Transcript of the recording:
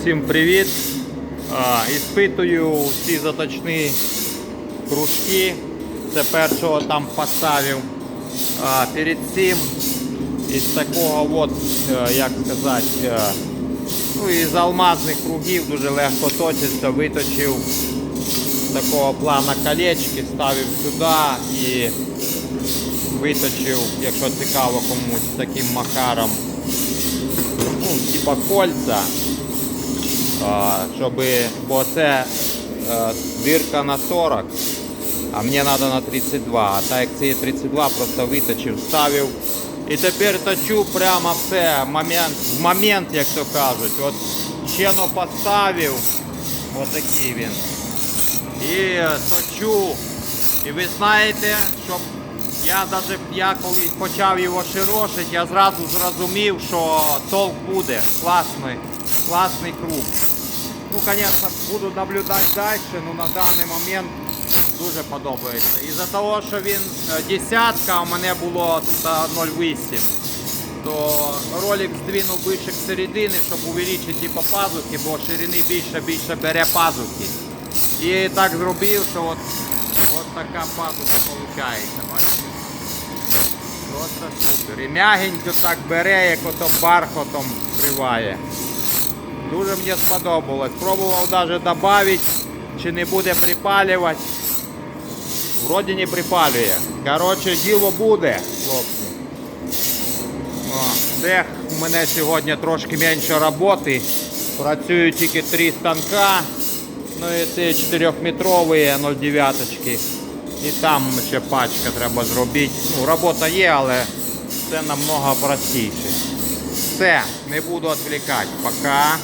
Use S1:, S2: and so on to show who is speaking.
S1: Всім привіт! А, Іспитую ці заточні кружки. Це першого там поставив. А, перед цим із такого, от, е, як сказати, е, ну, із алмазних кругів дуже легко точиться, виточив такого плана колечки, ставив сюди і виточив, якщо цікаво комусь таким макаром, ну, типа кольця, щоб, бо це е, дирка на 40, а мені треба на 32. А так як це 32, просто виточив, ставив. І тепер точу прямо все, момент, в момент, як то кажуть. От щено поставив, отакий він. І е, точу. І ви знаєте, що я навіть я коли почав його широшити, я зразу зрозумів, що толк буде. Класний, класний круг. Ну, звісно, буду наблюдати далі, але на даний момент дуже подобається. Із-за того, що він е, десятка, а у мене було тут 0,8, то ролик здвинув більше к середини, щоб увеличити типу, пазухи, бо ширини більше більше бере пазухи. І так зробив, що от, от така пазуха виходить. Бачите? Просто супер. І м'ягенько так бере, як ото бархотом криває. Дуже мені сподобалось. Пробував навіть додати, чи не буде припалювати. Вроді не припалює. Коротше, діло буде, хлопці. О, цех у мене сьогодні трошки менше роботи. Працюю тільки три станка. Ну і це 4-метрові 0,9. І там ще пачка треба зробити. Ну, робота є, але це намного простіше. Все, не буду відвлікати. Пока.